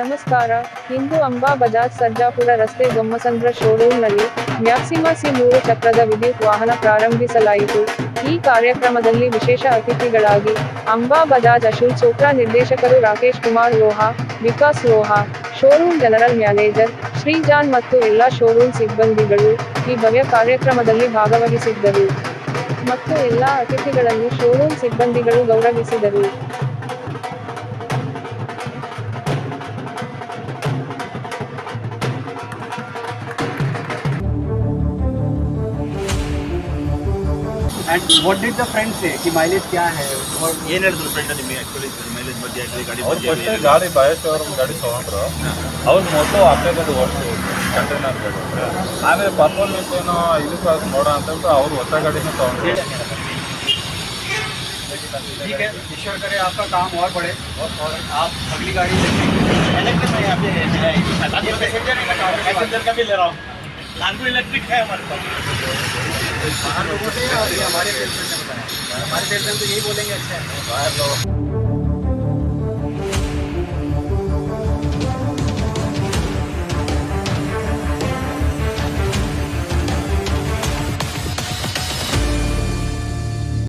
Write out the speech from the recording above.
ನಮಸ್ಕಾರ. ಇಂದು ಅಂಬಾ ಬಜಾಜ್ ಸರ್ಜಾಪುರ ರಸ್ತೆ ಗೊಮ್ಮಸಂದ್ರ ಶೋರೂಮ್ನಲ್ಲಿ maxima C ಮೂರು ಚಕ್ರದ ವಿದ್ಯುತ್ ವಾಹನ ಪ್ರಾರಂಭಿಸಲಾಯಿತು. ಈ ಕಾರ್ಯಕ್ರಮದಲ್ಲಿ ವಿಶೇಷ ಅತಿಥಿಗಳಾಗಿ ಅಂಬಾ ಬಜಾಜ್ ಅಶೋಕ್ ಚೋಪ್ರಾ ನಿರ್ದೇಶಕರು Rakesh Kumar Loha, Vikas Loha, showroom general manager Srijan ಮತ್ತು ಎಲ್ಲ ಶೋರೂಮ್ ಸಿಬ್ಬಂದಿಗಳು ಈ ಭವ್ಯ ಕಾರ್ಯಕ್ರಮದಲ್ಲಿ ಭಾಗವಹಿಸಿದ್ದರು. ಮತ್ತು ಎಲ್ಲ ಅತಿಥಿಗಳನ್ನು ಶೋರೂಮ್ ಸಿಬ್ಬಂದಿಗಳು ಗೌರವಿಸಿದರು. And what did the friend say? कि माइलेज क्या है और ಏನು ಹೇಳಿದ್ರು ಫ್ರೆಂಡ್ ನಿಮಗೆ ಆ್ಯಕ್ಚುಲಿ ಮೈಲೇಜ್ ಬಗ್ಗೆ ಆಗಲಿ ಗಾಡಿ ಅವ್ರು ಬಗ್ಗೆ ಫಸ್ಟ್ ಆಗಲಿ ಗಾಡಿ ಬಯಸ್ ಅವ್ರ ಗಾಡಿ ತೊಗೊಂಡ್ರು ಅವ್ರು ಮೊದಲು ಹದಿನೈದು ವರ್ಷ ಕಂಟೈನರ್ ಗಾಡಿ ಆಮೇಲೆ ಪರ್ಫಾರ್ಮೆನ್ಸ್ ಏನೋ ಇದಕ್ಕೆ ಅದು ನೋಡೋ ಅಂತ ಹೇಳ್ಬಿಟ್ಟು ಅವ್ರು ಹೊಸ ಗಾಡಿನ ತೊಗೊಂಡ್ರು ठीक है ईश्वर करे आपका काम और बढ़े और आप अगली गाड़ी इलेक्ट्रिक में यहाँ पे है पैसेंजर का भी ले रहा हूँ लालगू इलेक्ट्रिक है हमारे पास बाहर लोगों से और ये हमारे सेल्समैन ने बताया हमारे सेल्समैन तो यही बोलेंगे अच्छा है बाहर लोग